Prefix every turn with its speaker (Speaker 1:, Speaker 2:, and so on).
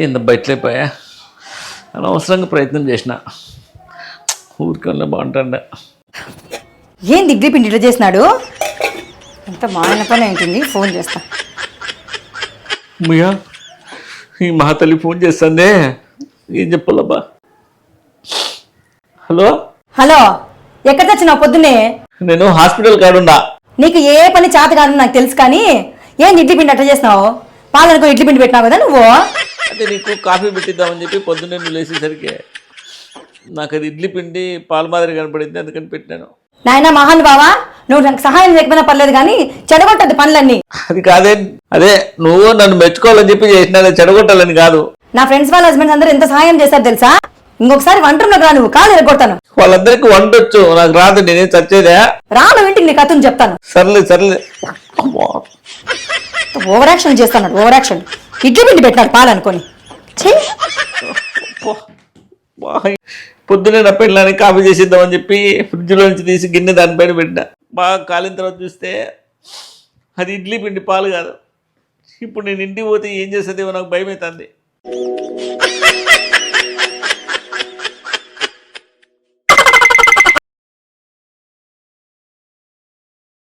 Speaker 1: ఏంద బయటలేపోయా అనవసరంగా ప్రయత్నం చేసిన. ఊరికన్నా బాగుంటాండ.
Speaker 2: ఏంది ఇడ్లీ పిండి ఇట్లా చేసినాడు ఎంత మా ఆయన పని ఏంటింది? ఫోన్ చేస్తా.
Speaker 1: అమ్మయ్యా ఈ మహాతల్లి ఫోన్ చేస్తుందే. ఏం చెప్పాలబ్బా? హలో?
Speaker 2: హలో ఎక్కడ తెచ్చినావు పొద్దున్నే?
Speaker 1: నేను హాస్పిటల్ కాడుండా
Speaker 2: నీకు ఏ పని చేత కాదు నాకు తెలుసు కానీ ఏంది ఇడ్లీ పిండి అట్లా చేసినావు పాలనుకో ఇడ్లీ పిండి పెట్టినావు కదా నువ్వు?
Speaker 1: అదే నీకు కాఫీ పెట్టిద్దామని చెప్పి పొద్దున్నే నువ్వు లేచేసరికి నాకు అది ఇడ్లీ పిండి పాల మాదిరి కనపడింది అందుకని పెట్టాను.
Speaker 2: నాయన మహాన్ బావా నువ్వు నాకు సహాయం చేయకపోయినా పర్లేదు కానీ చెడగొట్టద్దు పనులన్నీ.
Speaker 1: అది కాదే అదే నువ్వు నన్ను మెచ్చుకోవాలని చెప్పి చేసిన చెడగొట్టాలని కాదు.
Speaker 2: నా ఫ్రెండ్స్ వాళ్ళ హస్బెండ్స్ అందరూ ఎంత సహాయం చేశారు తెలుసా? ఇంకొకసారి వంటలోకి రా నువ్వు కాలు ఎరగొడతాను.
Speaker 1: వాళ్ళందరికీ వండొచ్చు నాకు రాదు నేనేం చచ్చేదా.
Speaker 2: రాను ఇంటికి నీ కథను చెప్తాను.
Speaker 1: సర్లే సర్లే.
Speaker 2: ఓవర్ యాక్షన్ చేస్తాడు ఓవర్ యాక్షన్ ఇడ్లీ పిండి పెట్టినాడు పాలు అనుకొని.
Speaker 1: పొద్దునే నా పెళ్ళానికి కాఫీ చేసిద్దామని చెప్పి ఫ్రిడ్జ్లో నుంచి తీసి గిన్నె దానిపైన పెట్టిన. బాగా కాలిన తర్వాత చూస్తే అది ఇడ్లీ పిండి పాలు కాదు. ఇప్పుడు నేను ఇంటికి పోతే ఏం చేస్తుందేమో నాకు భయం అవుతుంది